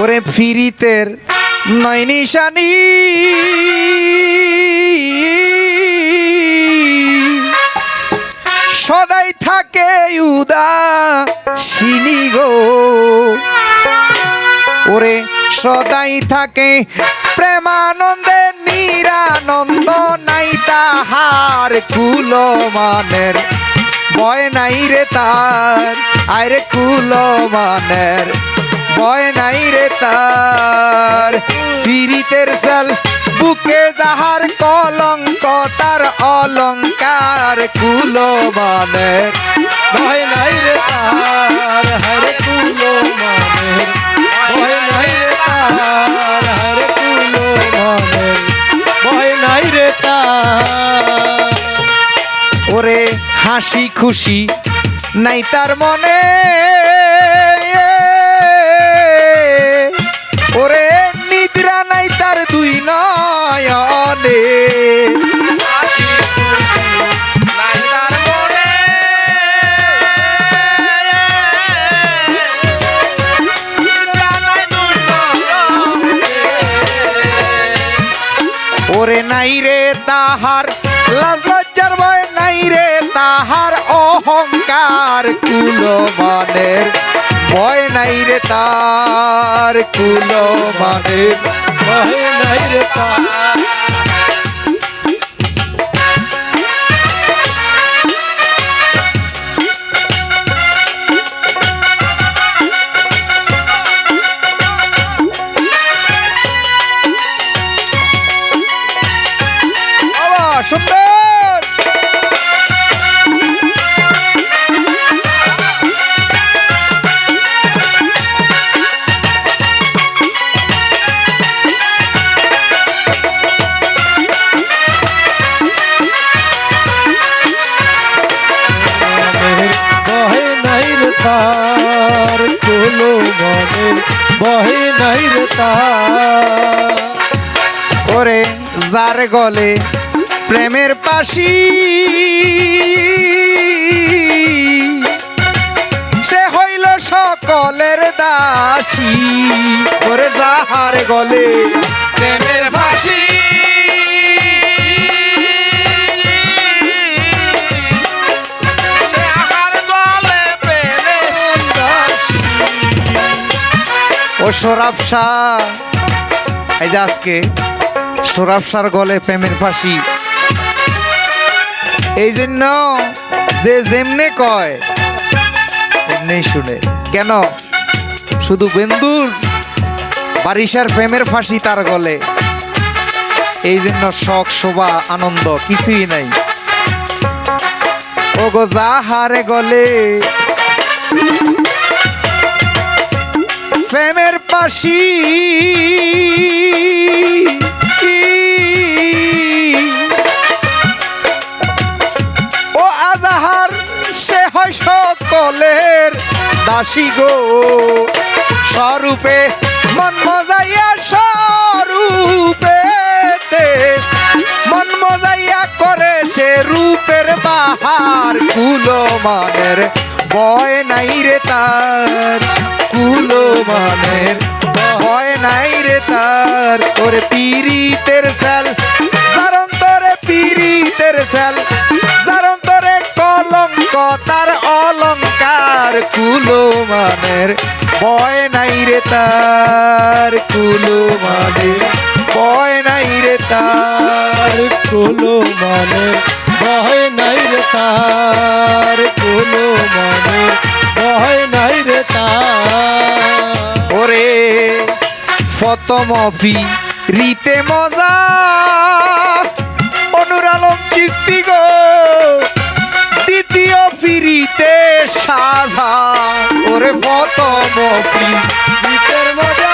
ওরে ফিরিতের নয় নিশানি। সদাই থাকে উদা সিনি গো। ওরে সদাই থাকে প্রেমানন্দে নিরানন্দ নাই তাহার কুল মানের ভয় নাই রে তার আরে কুল মানের ভয় নাই রে তার। ফিরিতের সাল, বুকে যাহার কলঙ্ক, তার অলঙ্কার কুল মানের ভয় নাই রে তার হরে কুল মানের ভয় নাই রে তার হরে কুল ভয় নাই রে তার। ওরে হাসি খুশি নাই তার মনে। অহংকার কুল মানের ভয় নাই রে তার কুল মানের ভয় নাই রে তার বহে নাই রে ওরে যার গলে প্রেমের পাশি, সে হইল সকলের দাসী। ওরে যাহার গলে প্রেমের ভাসি ও সরাব শাহ। এই যে আজকে সরাব শাহর গলে প্রেমের ফাঁসি। এই জন্য যে যেমনে কয় এমনি শুনে। কেন? শুধু বেন্দুর বারিশার প্রেমের ফাঁসি তার গলে। এই জন্য শখ, শোভা, আনন্দ কিছুই নাই। ও গো যাহারে গলে পাশি ও আজাহার, সে হয় সকলের দাসী গো। স্বরূপে মন মজাইয়া, স্বরূপে মন মজাইয়া করে সে রূপের বাহার। কুলো মানের বয় নাই রে তার। কুলো মানের ভয় নাই রে তার ওরে পিরিতের সাল যার অন্তরে পিরিতের সাল যার অন্তরে কলঙ্ক, তার অলঙ্কার কুলো মানের ভয় নাই রে তার কুলো মানের ভয় নাই রে তার কোলো মানে ভয় নাই রে তার কোলো মানে ভয় নাই রে মজা। অনুরালম চিস্তি গো। দ্বিতীয় ফিরিতে সাজা। ওরে রীতের মজা।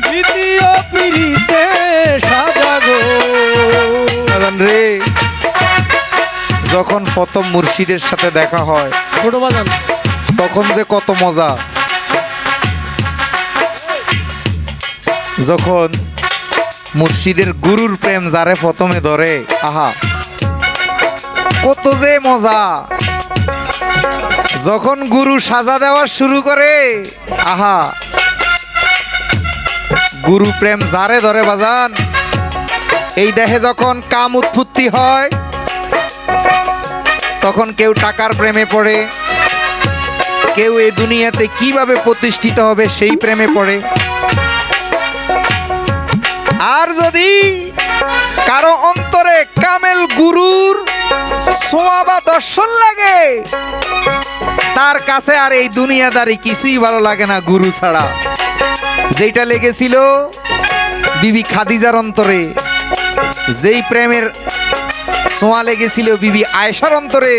দ্বিতীয় পিড়িতে সাজাগো দাদান রে। যখন প্রথম মুর্শিদের সাথে দেখা হয় ছোট বাজান। তখন যে কত মজা। যখন মুর্শিদের গুরুর প্রেম যারে প্রথমে ধরে আহা কত যে মজা। যখন গুরু সাজা দেওয়া শুরু করে আহা গুরু প্রেম যারে ধরে বাজান এই দেহে যখন কাম উৎপত্তি হয় তখন কেউ টাকার প্রেমে পড়ে। কেউ এই দুনিয়াতে কীভাবে প্রতিষ্ঠিত হবে সেই প্রেমে পড়ে। আর যদি কারও অন্তরে কামেল গুরুর ছোঁয়া বা দর্শন লাগে, তার কাছে আর এই দুনিয়াদারি কিছুই ভালো লাগে না গুরু ছাড়া। যেটা লেগেছিল বিবি খাদিজার অন্তরে, যেই প্রেমের ছোঁয়া লেগেছিল বিবি আয়েশার অন্তরে।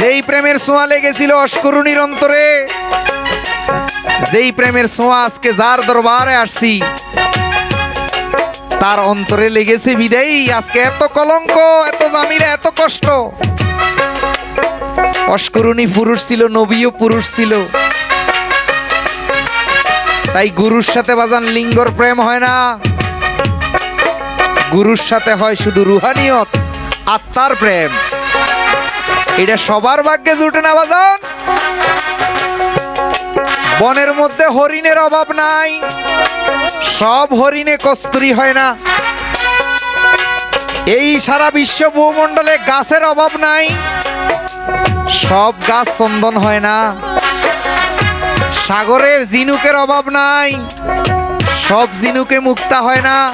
যেই প্রেমের ছোঁয়া লেগেছিল অস্করুণীর অন্তরে। যেই প্রেমের ছোঁয়া আজকে যার দরবারে আসছি, তার অন্তরে লেগেছে বিদেই আজকে এত কলঙ্ক, এত জামিলা এত কষ্ট। অস্করুণী পুরুষ ছিল, নবীও পুরুষ ছিল। তাই গুরুর সাথে বাজান লিঙ্গর প্রেম হয় না। গুরুর সাথে হয় শুধু রুহানিয়ত আত্মার প্রেম। এটা সবার ভাগ্যে জুটে না, বাজান? বনের মধ্যে হরিণের অভাব নাই। সব হরিণে কস্তুরি হয় না। এই সারা বিশ্ব ভূমণ্ডলে গাছের অভাব নাই। সব গাছ চন্দন হয় না। সাগরে জিনুকের অভাব নাই। সব জিনুকে মুক্তা হয় না।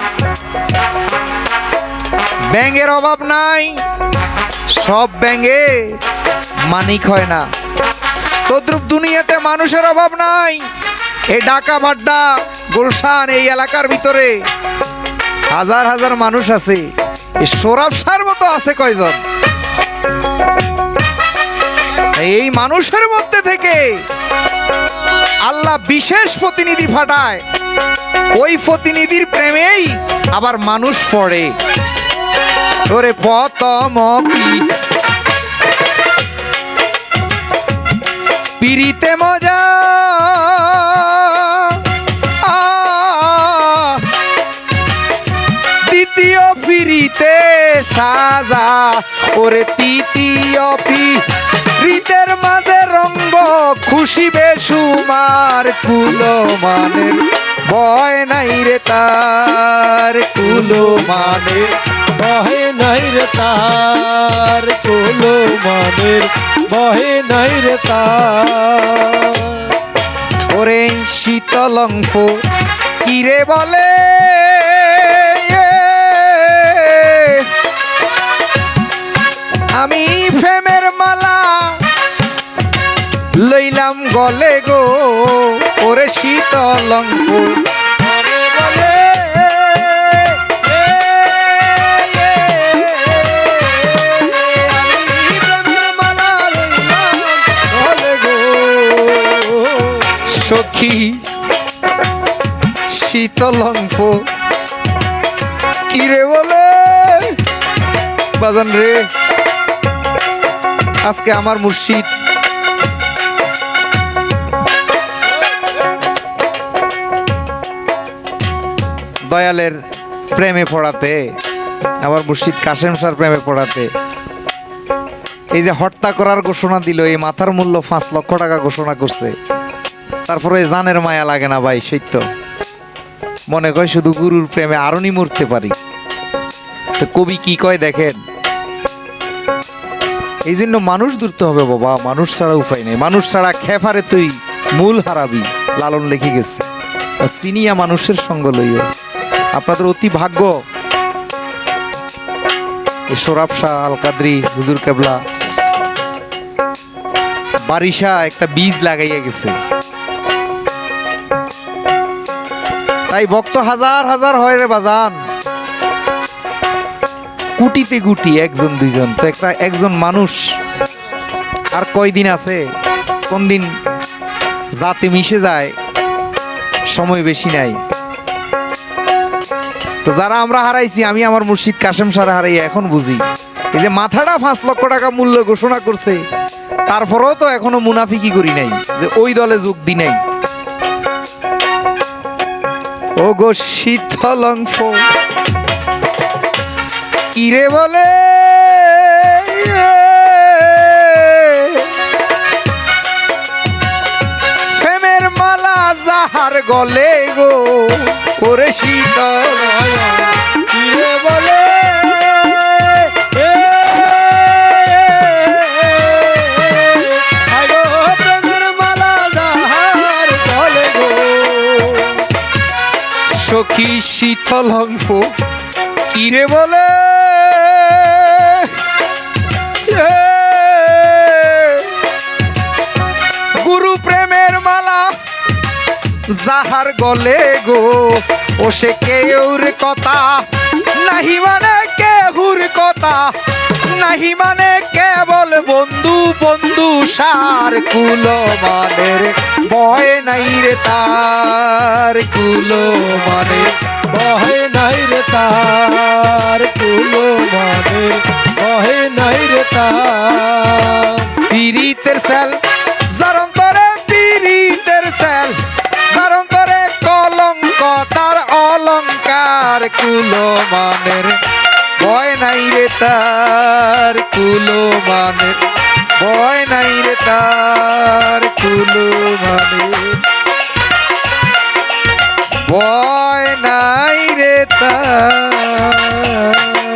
ব্যাঙের অভাব নাই। সব ব্যাঙে মানিক হয় না। তদ্রুপ দুনিয়াতে মানুষের অভাব নাই। এই ঢাকা, বাড্ডা, গুলশান এই এলাকার ভিতরে হাজার হাজার মানুষ আছে। এই সৌরভ সার মতো আছে কয়জন? এই মানুষের মধ্যে থেকে আল্লাহ বিশেষ প্রতিনিধি ফাটায়। ওই প্রতিনিধির প্রেমেই আবার মানুষ পড়ে। ওরে পতম পিরিতে মজা। দ্বিতীয় পিরিতে সাজা। ওরে তৃতীয় পিরিতের মাঝে রঙ্গ, খুশি বেসুমার কুলো মানের। ভয় নাই রে তার কুলো মানের। বহে নাই তার কোলো মানের, বহে নাই রে তার। ওরে শীতলঙ্ক কিরে বলে? আমি ফেমের মালা লইলাম গলে গো, ওরে শীতলঙ্ক সখী শীতলঙ্ক কিরে বলে? বাজান রে, আজকে আমার মুর্শিদ। দয়ালের প্রেমে পড়াতে, আমার মুর্শিদ কাশেম সার প্রেমে পড়াতে। এই যে হত্যা করার ঘোষণা দিল, এই মাথার মূল্য পাঁচ লক্ষ টাকা ঘোষণা করছে। তারপরে জানের মায়া লাগে না ভাই সত্য মনে কয় শুধু গুরুর প্রেমে আরনি মরতে পারি। তো কবি কি কয় দেখেন? এই জন্য মানুষ ধরতে হবে বাবা, মানুষ ছাড়া উপায় নেই। মানুষ ছাড়া খেফারে তুই মূল হারাবি, লালন লিখে গেছে। আর সিনিয়া মানুষের সঙ্গ লইও। আপনাদের অতি ভাগ্য। সোরাব শাহ আল কাদরি হুজুর কেবলা। বারিশা একটা বীজ লাগাইয়া গেছে। তাই ভক্ত হাজার হাজার হয় রে বাজান। কুটিতে গুটি একজন, দুইজন, তো একটা একজন মানুষ। আর কয়দিন আছে? কোন দিন জাতে মিশে যায়, সময় বেশি নাই। তো যারা আমরা হারাইছি, আমি আমার মুর্শিদ কাশেম সারা হারাই এখন বুঝি। এই যে মাথাটা পাঁচ লক্ষ টাকা মূল্য ঘোষণা করছে, তারপরেও তো এখনও মুনাফিকি করি নাই, যে ওই দলে যোগ দি নাই। ও গো শীতলংফ কিরে বলে ফেমের মালা যাহার গলে গো ওরে শীতল সখী শীতল হংফ কিরে বলে? গুরু প্রেমের মালা যাহার গলে গো, ও সে কেউর কথা, নাহি মানে কেহুর কথা। নাহি মানে কেবল বন্ধু বন্ধু সার কুলো মানের ভয় নাই রে তার কুলো মানে বহে নাই রে তার কুলো মানে বহে নাই রে তার। পিরিতের সেল জারন্তরে পিরিতের সেল জারন্তরে কলঙ্ক, তার অলঙ্কার কুলো মানের ভয় নাই রে তার কুলো মানে ভয় নাই রে তার কুলো মানে। ভয় নাই রে তার